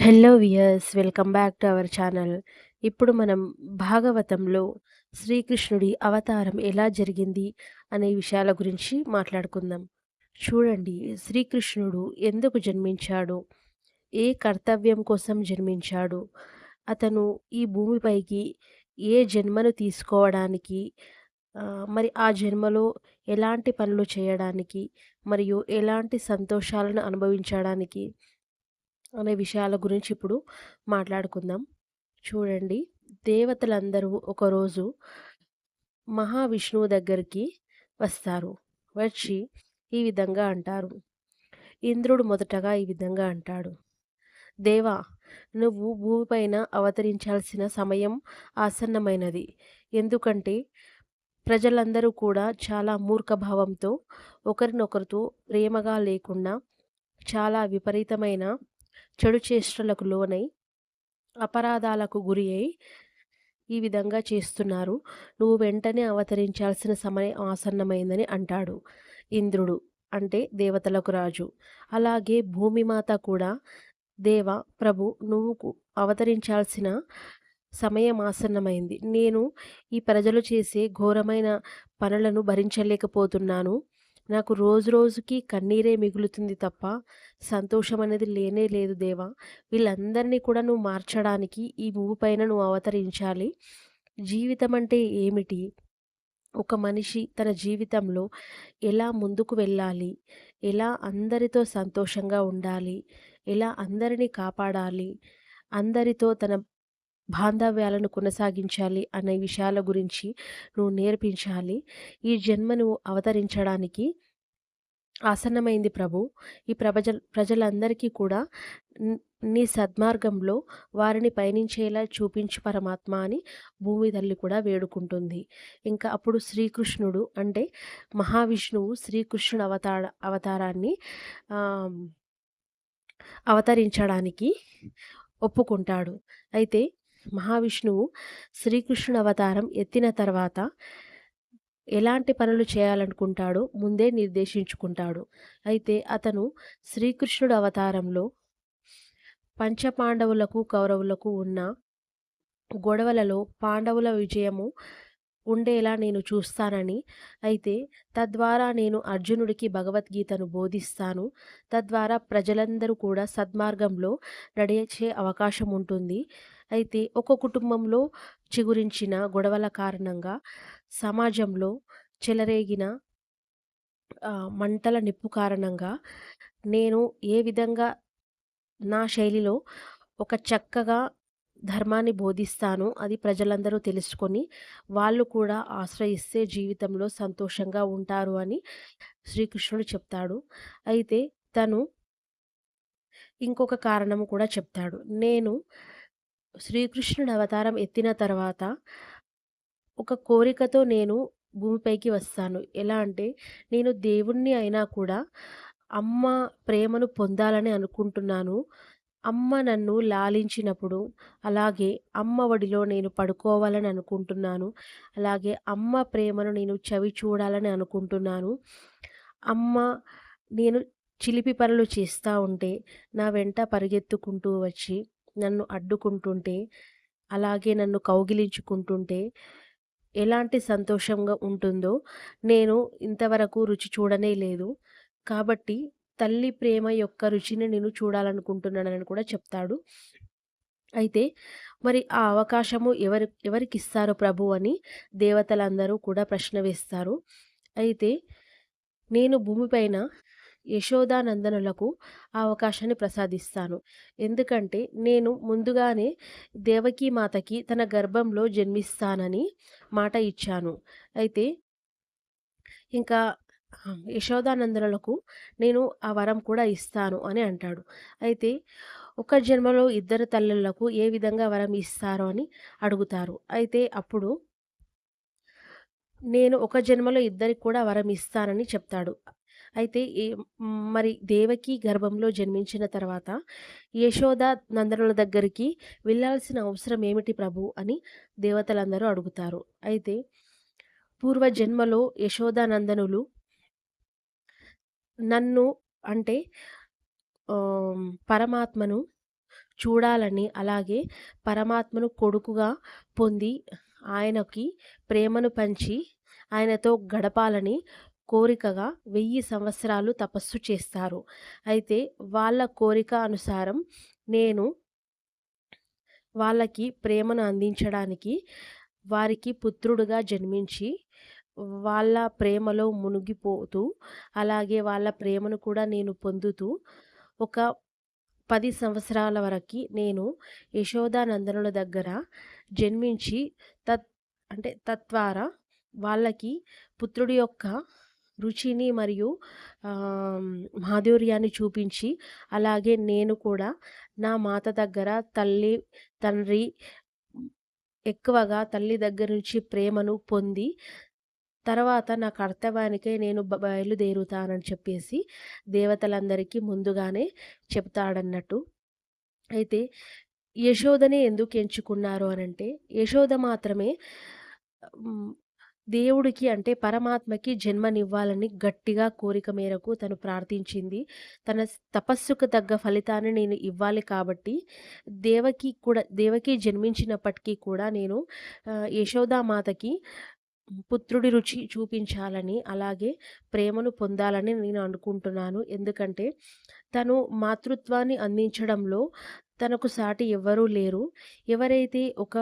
Hello viewers welcome back to our channel. ఇప్పుడు మనం భాగవతంలో శ్రీకృష్ణుడి అవతారం ఎలా జరిగింది అనే విషయాల గురించి మాట్లాడుకుందాం. చూడండి శ్రీకృష్ణుడు ఎందుకు జన్మించాడు? ఏ కర్తవ్యం కోసం జన్మించాడు? అతను ఈ భూమిపైకి ఏ జన్మను తీసుకోవడానికి మరి ఆ జన్మలో ఎలాంటి పనులు చేయడానికి మరియు ఎలాంటి సంతోషాలను అనుభవించడానికి అనే విషయాల గురించి ఇప్పుడు మాట్లాడుకుందాం. చూడండి దేవతలందరూ ఒకరోజు మహావిష్ణువు దగ్గరికి వస్తారు. వచ్చి ఈ విధంగా అంటారు. ఇంద్రుడు మొదటగా ఈ విధంగా అంటాడు. దేవా నువ్వు భూమిపైన అవతరించాల్సిన సమయం ఆసన్నమైనది. ఎందుకంటే ప్రజలందరూ కూడా చాలా మూర్ఖభావంతో ఒకరినొకరితో ప్రేమగా లేకుండా చాలా విపరీతమైన చెడు చేష్టలకు లోనై అపరాధాలకు గురి అయి ఈ విధంగా చేస్తున్నారు. నువ్వు వెంటనే అవతరించాల్సిన సమయం ఆసన్నమైందని అంటాడు ఇంద్రుడు. అంటే దేవతలకు రాజు. అలాగే భూమిమాత కూడా. దేవ ప్రభు నువ్వు అవతరించాల్సిన సమయం ఆసన్నమైంది. నేను ఈ ప్రజలు చేసే ఘోరమైన పనులను భరించలేకపోతున్నాను. నాకు రోజు రోజుకి కన్నీరే మిగులుతుంది తప్ప సంతోషం అనేది లేనే లేదు దేవా. వీళ్ళందరినీ కూడా నువ్వు మార్చడానికి ఈ భూమి పైన నువ్వు అవతరించాలి. జీవితం అంటే ఏమిటి? ఒక మనిషి తన జీవితంలో ఎలా ముందుకు వెళ్ళాలి? ఎలా అందరితో సంతోషంగా ఉండాలి? ఎలా అందరినీ కాపాడాలి? అందరితో తన బాంధవ్యాలను కొనసాగించాలి అనే విషయాల గురించి నువ్వు నేర్పించాలి. ఈ జన్మ నువ్వు అవతరించడానికి ఆసన్నమైంది ప్రభు. ఈ ప్రజ ప్రజలందరికీ కూడా నీ సద్మార్గంలో వారిని పయనించేలా చూపించు పరమాత్మ అని భూమి తల్లి కూడా వేడుకుంటుంది. ఇంకా అప్పుడు శ్రీకృష్ణుడు అంటే మహావిష్ణువు శ్రీకృష్ణుడు అవతార అవతారాన్ని అవతరించడానికి ఒప్పుకుంటాడు. అయితే మహావిష్ణువు శ్రీకృష్ణుడు అవతారం ఎత్తిన తర్వాత ఎలాంటి పనులు చేయాలనుకుంటాడో ముందే నిర్దేశించుకుంటాడు. అయితే అతను శ్రీకృష్ణుడు అవతారంలో పంచపాండవులకు కౌరవులకు ఉన్న గొడవలలో పాండవుల విజయము ఉండేలా నేను చూస్తానని అయితే తద్వారా నేను అర్జునుడికి భగవద్గీతను బోధిస్తాను. తద్వారా ప్రజలందరూ కూడా సద్మార్గంలో నడిచే అవకాశం ఉంటుంది. అయితే ఒక కుటుంబంలో చిగురించిన గొడవల కారణంగా సమాజంలో చెలరేగిన మంటల నిప్పు కారణంగా నేను ఏ విధంగా నా శైలిలో ఒక చక్కగా ధర్మాన్ని బోధిస్తాను అది ప్రజలందరూ తెలుసుకొని వాళ్ళు కూడా ఆశ్రయిస్తే జీవితంలో సంతోషంగా ఉంటారు అని శ్రీకృష్ణుడు చెప్తాడు. అయితే తను ఇంకొక కారణము కూడా చెప్తాడు. నేను శ్రీకృష్ణుడు అవతారం ఎత్తిన తర్వాత ఒక కోరికతో నేను భూమిపైకి వస్తాను. ఎలా అంటే నేను దేవుణ్ణి అయినా కూడా అమ్మ ప్రేమను పొందాలని అనుకుంటున్నాను. అమ్మ నన్ను లాలించినప్పుడు అలాగే అమ్మ ఒడిలో నేను పడుకోవాలని అనుకుంటున్నాను. అలాగే అమ్మ ప్రేమను నేను చవి చూడాలని అనుకుంటున్నాను. అమ్మ నేను చిలిపి పనులు చేస్తూ ఉంటే నా వెంట పరిగెత్తుకుంటూ వచ్చి నన్ను అడ్డుకుంటుంటే అలాగే నన్ను కౌగిలించుకుంటుంటే ఎలాంటి సంతోషంగా ఉంటుందో నేను ఇంతవరకు రుచి చూడనే లేదు. కాబట్టి తల్లి ప్రేమ యొక్క రుచిని నేను చూడాలనుకుంటున్నానని కూడా చెప్తాడు. అయితే మరి ఆ అవకాశము ఎవరి ఎవరికి ఇస్తారు ప్రభు అని దేవతలందరూ కూడా ప్రశ్న వేస్తారు. అయితే నేను భూమిపైన యశోదానందనులకు ఆ అవకాశాన్ని ప్రసాదిస్తాను. ఎందుకంటే నేను ముందుగానే దేవకీ మాతకి తన గర్భంలో జన్మిస్తానని మాట ఇచ్చాను. అయితే ఇంకా యశోదానందనులకు నేను ఆ వరం కూడా ఇస్తాను అని అంటాడు. అయితే ఒక జన్మలో ఇద్దరు తల్లులకు ఏ విధంగా వరం ఇస్తారో అని అడుగుతారు. అయితే అప్పుడు నేను ఒక జన్మలో ఇద్దరికి కూడా వరం ఇస్తానని చెప్తాడు. అయితే మరి దేవకి గర్భంలో జన్మించిన తర్వాత యశోద నందనుల దగ్గరికి వెళ్ళాల్సిన అవసరం ఏమిటి ప్రభు అని దేవతలందరూ అడుగుతారు. అయితే పూర్వ జన్మలో యశోదానందనులు నన్ను అంటే పరమాత్మను చూడాలని అలాగే పరమాత్మను కొడుకుగా పొంది ఆయనకి ప్రేమను పంచి ఆయనతో గడపాలని కోరికగా వెయ్యి సంవత్సరాలు తపస్సు చేస్తారు. అయితే వాళ్ళ కోరిక అనుసారం నేను వాళ్ళకి ప్రేమను అందించడానికి వారికి పుత్రుడుగా జన్మించి వాళ్ళ ప్రేమలో మునిగిపోతూ అలాగే వాళ్ళ ప్రేమను కూడా నేను పొందుతూ ఒక పది సంవత్సరాల వరకు నేను యశోదానందనుల దగ్గర జన్మించి తత్ అంటే తద్వారా వాళ్ళకి పుత్రుడి యొక్క రుచిని మరియు మాధుర్యాన్ని చూపించి అలాగే నేను కూడా నా మాత దగ్గర తల్లి తండ్రి ఎక్కువగా తల్లి దగ్గర నుంచి ప్రేమను పొంది తర్వాత నా కర్తవ్యానికే నేను బయలుదేరుతానని చెప్పేసి దేవతలందరికీ ముందుగానే చెప్తాడన్నట్టు. అయితే యశోదనే ఎందుకు ఎంచుకున్నారు అనంటే యశోద మాత్రమే దేవుడికి అంటే పరమాత్మకి జన్మనివ్వాలని గట్టిగా కోరిక మేరకు తను ప్రార్థించింది. తన తపస్సుకు తగ్గ ఫలితాన్ని నేను ఇవ్వాలి కాబట్టి దేవకి కూడా దేవకి జన్మించినప్పటికీ కూడా నేను యశోదామాతకి పుత్రుడి రుచి చూపించాలని అలాగే ప్రేమను పొందాలని నేను అనుకుంటున్నాను. ఎందుకంటే తను మాతృత్వాన్ని అందించడంలో తనకు సాటి ఎవ్వరూ లేరు. ఎవరైతే ఒక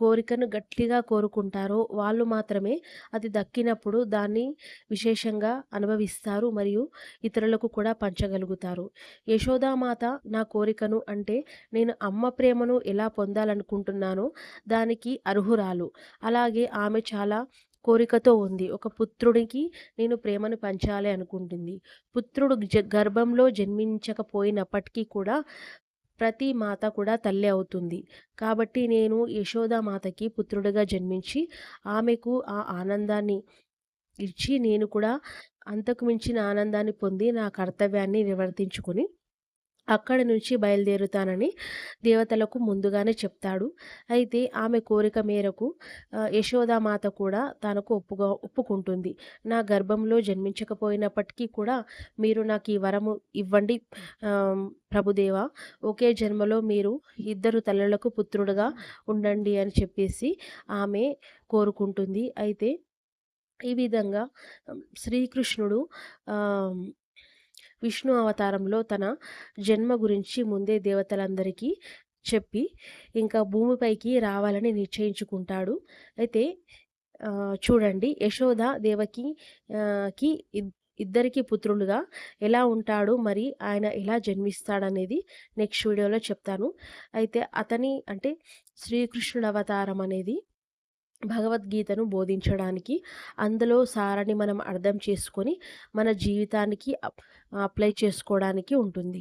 కోరికను గట్టిగా కోరుకుంటారో వాళ్ళు మాత్రమే అది దక్కినప్పుడు దాన్ని విశేషంగా అనుభవిస్తారు మరియు ఇతరులకు కూడా పంచగలుగుతారు. యశోదామాత నా కోరికను అంటే నేను అమ్మ ప్రేమను ఎలా పొందాలనుకుంటున్నానో దానికి అర్హురాలు. అలాగే ఆమె చాలా కోరికతో ఉంది. ఒక పుత్రుడికి నేను ప్రేమను పంచాలి అనుకుంటుంది. పుత్రుడు గర్భంలో జన్మించకపోయినప్పటికీ కూడా ప్రతి మాత కూడా తల్లి అవుతుంది. కాబట్టి నేను యశోదామాతకి పుత్రుడిగా జన్మించి ఆమెకు ఆ ఆనందాన్ని ఇచ్చి నేను కూడా అంతకు మించిన ఆనందాన్ని పొంది నా కర్తవ్యాన్ని నివర్తించుకుని అక్కడి నుంచి బయలుదేరుతానని దేవతలకు ముందుగానే చెప్తాడు. అయితే ఆమె కోరిక మేరకు యశోదామాత కూడా తనకు ఒప్పుగా ఒప్పుకుంటుంది. నా గర్భంలో జన్మించకపోయినప్పటికీ కూడా మీరు నాకు ఈ వరము ఇవ్వండి ప్రభుదేవ. ఒకే జన్మలో మీరు ఇద్దరు తల్లులకు పుత్రుడుగా ఉండండి అని చెప్పేసి ఆమె కోరుకుంటుంది. అయితే ఈ విధంగా శ్రీకృష్ణుడు విష్ణు అవతారంలో తన జన్మ గురించి ముందే దేవతలందరికీ చెప్పి ఇంకా భూమిపైకి రావాలని నిశ్చయించుకుంటాడు. అయితే చూడండి యశోద దేవకి కి ఇద్దరికి పుత్రులుగా ఎలా ఉంటాడు మరి ఆయన ఎలా జన్మిస్తాడనేది నెక్స్ట్ వీడియోలో చెప్తాను. అయితే అతని అంటే శ్రీకృష్ణుడు అవతారం అనేది భగవద్గీతను బోధించడానికి అందులో సారాన్ని మనం అర్థం చేసుకొని మన జీవితానికి అప్లై చేసుకోవడానికి ఉంటుంది.